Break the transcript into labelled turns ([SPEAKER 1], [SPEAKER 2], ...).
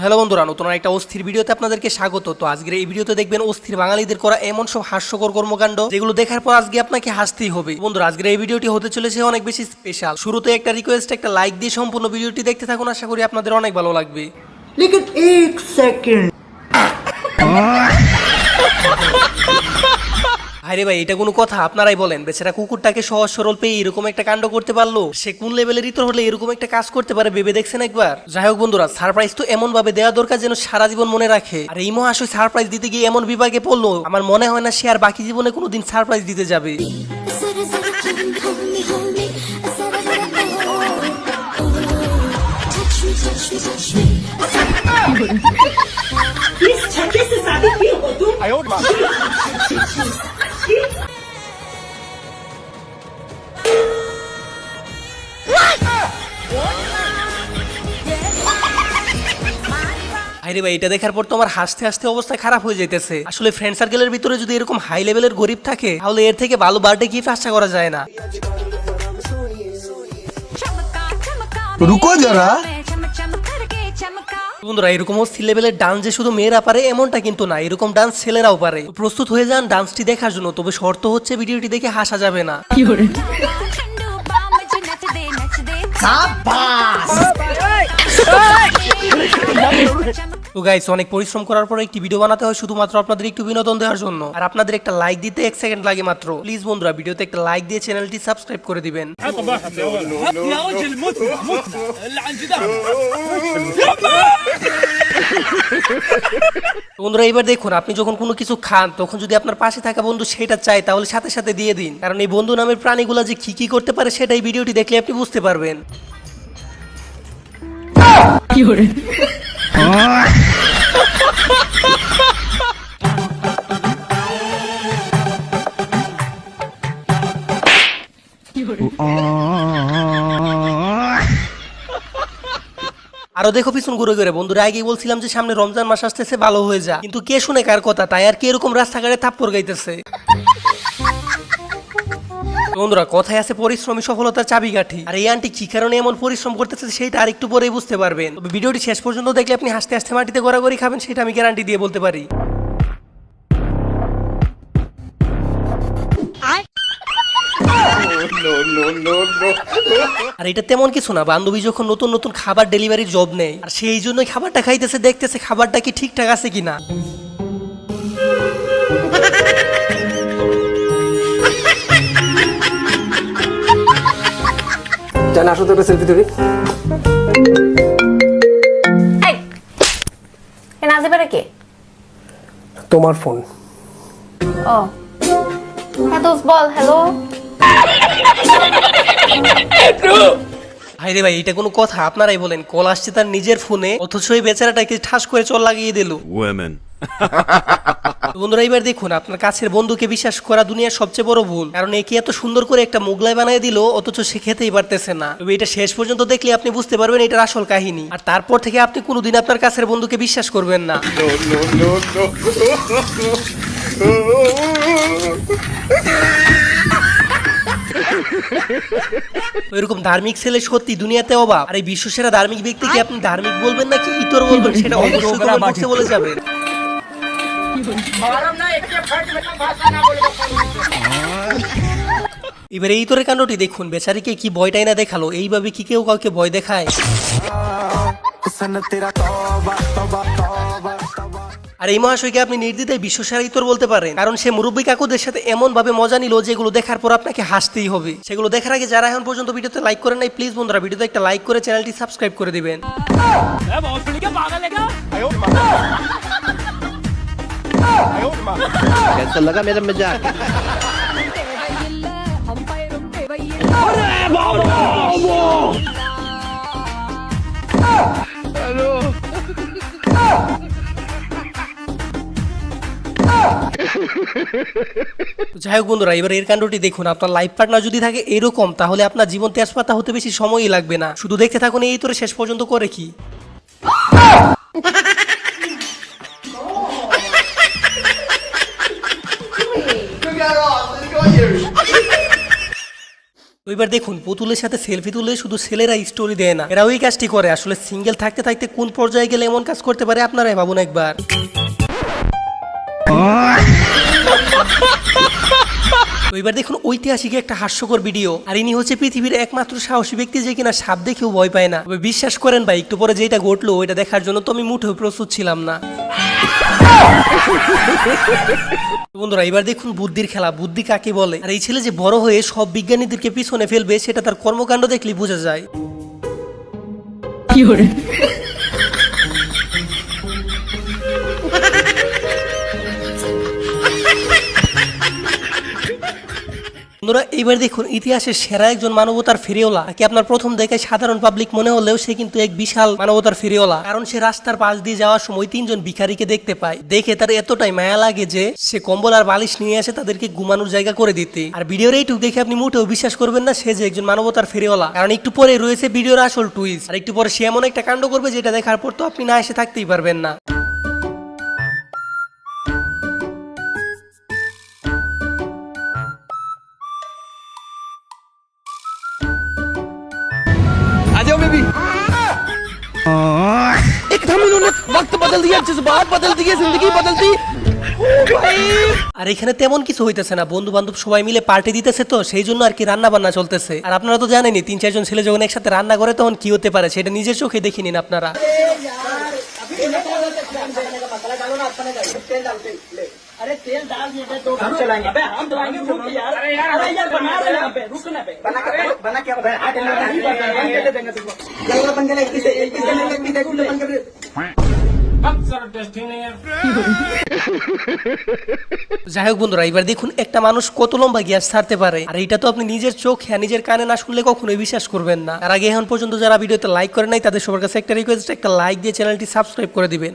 [SPEAKER 1] Hello বন্ধুরা নতুন একটা অস্থির ভিডিওতে আপনাদেরকে স্বাগত। তো আজকের এই ভিডিওতে দেখবেন অস্থির বাঙালিদের করা এমন সব হাস্যকর কর্মকাণ্ড যেগুলো দেখার পর আজকে আপনাকে হাসতেই হবে। বন্ধুরা আজকের এই ভিডিওটি হতে চলেছে অনেক বেশি স্পেশাল শুরুতে একটা রিকোয়েস্ট একটা লাইক দিয়ে সম্পূর্ণ ভিডিওটি দেখতে থাকুন আশা করি আপনাদের অনেক ভালো লাগবে।
[SPEAKER 2] এক সেকেন্ড
[SPEAKER 1] আরে ভাই এটা কোনো কথা আপনারাই বলেন বেচারা কুকুরটাকে সহজ সরল পেয়ে এরকম একটা কাণ্ড করতে পারলো সে কোন লেভেলের ইতর হলে এরকম একটা কাজ করতে পারে ভেবে দেখছেন একবার যাই হোক বন্ধুরা সারপ্রাইজ তো এমন ভাবে দেওয়া দরকার যেন সারা জীবন মনে রাখে আর এই মহাশয় সারপ্রাইজ দিতে গিয়ে এমন বিভাগে পড়লো আমার মনে হয় না সে আর বাকি জীবনে কোনোদিন সারপ্রাইজ দিতে যাবে
[SPEAKER 3] Zara zara come hold me, hold me. Zara zara oh. Touch me, touch me, touch me.
[SPEAKER 4] इस छक्के से शादी की हो तुम
[SPEAKER 1] আরে ভাই এটা দেখার পর তো আমার হাসতে হাসতে অবস্থা খারাপ হয়ে যেতেছে আসলে ফ্রেন্ড সার্কেলের ভিতরে যদি এরকম হাই লেভেলের গরিব থাকে তাহলে এর থেকে ভালো বার্থডে গিফট আশা করা যায় না।
[SPEAKER 3] রুকো যারা।
[SPEAKER 1] বন্ধুরা এরকম অস্থির লেভেলের ডান্স যে শুধু মেয়েরা পারে এমনটা কিন্তু না। এরকম ডান্স ছেলেরাও পারে। প্রস্তুত হয়ে যান ডান্সটি দেখার জন্য তবে শর্ত হচ্ছে ভিডিওটি দেখে হাসা যাবে না। তো গাইস অনেক পরিশ্রম করার পর একটি ভিডিও বানাতে হয় শুধুমাত্র আপনাদের একটু বিনোদন দেওয়ার জন্য। আর আপনাদের একটা লাইক দিতে এক সেকেন্ড লাগে মাত্র। প্লিজ বন্ধুরা ভিডিওতে একটা লাইক দিয়ে চ্যানেলটি সাবস্ক্রাইব করে দিবেন। বন্ধুরা, এবার দেখুন, আপনি যখন কোনো কিছু খান, তখন যদি আপনার পাশে থাকা বন্ধু সেটা চায়, তাহলে সাথে সাথে দিয়ে দিন। কারণ এই বন্ধু নামের প্রাণীগুলো যে কি কি করতে পারে সেটাই ভিডিওটি দেখলে আপনি বুঝতে পারবেন। কি আরও দেখো পিছন ঘুরে ঘুরে, বন্ধুরা, আগেই বলছিলাম যে সামনে রমজান মাস আসতেছে, ভালো হয়ে যা। কিন্তু কে শুনে কার কথা? তাই আর কি এরকম রাস্তাঘাটে থাপ্পড় গাইতেছে? বন্ধুরা, কথায় আছে পরিশ্রমী সফলতার চাবিকাঠি। আর এই আন্টি কি কারণে এমন পরিশ্রম করতেছে সেটা আরেকটু পরেই বুঝতে পারবেন। ভিডিওটি শেষ পর্যন্ত দেখলে আপনি হাসতে হাসতে মাটিতে গড়াগড়ি খাবেন, সেটা আমি গ্যারান্টি দিয়ে বলতে পারি. আর এটা তেমন কিছু না, বান্ধবী যখন নতুন নতুন খাবার ডেলিভারির জব নেয়, আর সেই জন্যই খাবারটা খাইতেছে, দেখতেছে খাবারটা কি ঠিকঠাক আছে কিনা।
[SPEAKER 5] জান আসো তো একটা সেলফি তুলি।
[SPEAKER 6] নাজিবারে কে?
[SPEAKER 5] তোমার ফোন
[SPEAKER 6] ও। হ্যাঁ দোস্ত বল হ্যালো।
[SPEAKER 1] ভাই রে ভাই এটা কোনো কথা? আপনারাই বলেন কল আসছে তার নিজের ফোনে অথচ এই বেচারাটাকে ঠাস করে চল লাগিয়ে দিল।
[SPEAKER 7] Women.
[SPEAKER 1] বন্ধুরা এবার দেখুন আপনার কাছের বন্ধুকে বিশ্বাস করা দুনিয়ার সবচেয়ে বড় ভুল। কারণ একে এত সুন্দর করে একটা মোগলাই বানিয়ে দিল অথচ সে খেতেই পারতেছে না। তবে এটা শেষ পর্যন্ত দেখলে আপনি বুঝতে পারবেন এটার আসল কাহিনী। আর তারপর থেকে আপনি কোনোদিন আপনার কাছের বন্ধুকে বিশ্বাস করবেন না। এরকম ধার্মিক ছেলে সত্যি দুনিয়াতে অভাব আর এই বিশ্বসেরা ধার্মিক ব্যক্তিকে আপনি ধার্মিক বলবেন নাকি ইতর বলবেন সেটা অবশ্যই বলে যাবেন। এবার এই তোরে কাণ্ডটি দেখুন বেচারিকে কি ভয়টাই না দেখাল এইভাবে কি কেউ কাউকে ভয় দেখায়? আর এই মহাশয়কে আপনি নির্দ্বিধায় বিশ্বসেরা ইতর বলতে পারেন কারণ সে মুরব্বী কাকুদের সাথে এমন ভাবে মজা নিল যেগুলো দেখার পর আপনাকে হাসতেই হবে। সেগুলো দেখার আগে যারা এখন পর্যন্ত ভিডিওতে লাইক করেন নাই প্লিজ বন্ধুরা ভিডিওতে একটা লাইক করে চ্যানেলটি সাবস্ক্রাইব করে দিবেন।
[SPEAKER 5] कैसा लगा मेरा मजाक
[SPEAKER 1] তো যাই হোক বন্ধুরা এবার এর কাণ্ডটি দেখুন আপনার লাইফ পার্টনার যদি থাকে এরকম তাহলে আপনার জীবন তেজপাতা হতে বেশি সময়ই লাগবে না শুধু দেখতে থাকুন এই তোরে শেষ পর্যন্ত করে কি তো এবার দেখুন, পুতুলের সাথে সেলফি তুলে শুধু ছেলেরা স্টোরি দেয় না এরা ওই কাজটি করে। আসলে সিঙ্গেল থাকতে থাকতে কোন পর্যায়ে গেলে এমন কাজ করতে পারে আপনারাই ভাবুন একবার। এবার দেখুন, ঐতিহাসিক একটা হাস্যকর ভিডিও আর ইনি হচ্ছে পৃথিবীর একমাত্র সাহসী ব্যক্তি যে কিনা সাপ দেখেও ভয় পায় না। তবে বিশ্বাস করেন ভাই, একটু পরে যেটা ঘটলো, ওইটা দেখার জন্য তো আমি মুঠেও প্রস্তুত ছিলাম না। বন্ধুরা, এবার দেখুন বুদ্ধির খেলা, বুদ্ধি কাকে বলে? আর এই ছেলে যে বড় হয়ে সব বিজ্ঞানীদেরকে পিছনে ফেলবে, সেটা তার কর্মকাণ্ড দেখলে বোঝা যায়। বন্ধুরা, এইবার দেখুন, ইতিহাসের সেরা একজন মানবতার ফেরিওলা, কি আপনার প্রথম দেখে সাধারণ পাবলিক মনে হলেও সে কিন্তু এক বিশাল মানবতার ফেরিওলা। কারণ সে রাস্তার পাশ দিয়ে যাওয়ার সময় তিনজন ভিখারিকে দেখতে পায়। দেখে তার এতটাই মায়া লাগে যে, সে কম্বল আর বালিশ নিয়ে আসে তাদেরকে ঘুমানোর জায়গা করে দিতে। আর ভিডিওর এইটুকু দেখে আপনি মোটেও বিশ্বাস করবেন না, সে যে একজন মানবতার ফেরিওলা। কারণ একটু পরে রয়েছে ভিডিওর আসল টুইস্ট আর একটু পরে সে এমন একটা কাণ্ড করবে যেটা দেখার পর তো আপনি না এসে থাকতেই পারবেন না।
[SPEAKER 5] एकदम इन्होंने वक्त बदल दिया जज्बात बदल दिए जिंदगी बदल दी
[SPEAKER 1] আর এখানে তেমন কিছু হইতেছে না বন্ধু বান্ধব সবাই মিলে পার্টি দিতেছে তো সেই জন্য আর কি রান্না বান্না চলতেছে আর আপনারা তো জানেনই তিন চারজন ছেলে যখন একসাথে রান্না করে তখন কি হতে পারে সেটা নিজের চোখে দেখে নিন আপনারা
[SPEAKER 4] अरे तेल डाल दिए थे तो हम चलाएंगे अबे हम चलाएंगे रुक यार अरे यार अरे यार बना रहे हैं यहाँ पे रुक ना पे बना के बना क्या बना हाथ नहीं बना देंगे तुमको जल्दी बन गया किसे किसे नहीं किसे बन कर
[SPEAKER 1] যাই হোক বন্ধুরা এবার দেখুন একটা মানুষ কত লম্বা গ্যাস ছাড়তে পারে আর এটা তো আপনি নিজের চোখে আর নিজের কানে না শুনলে কখনোই বিশ্বাস করবেন না আর আগে এখন পর্যন্ত যারা ভিডিওতে লাইক করে নাই তাদের সবার কাছে একটা রিকোয়েস্ট একটা লাইক দিয়ে চ্যানেলটি সাবস্ক্রাইব করে দিবেন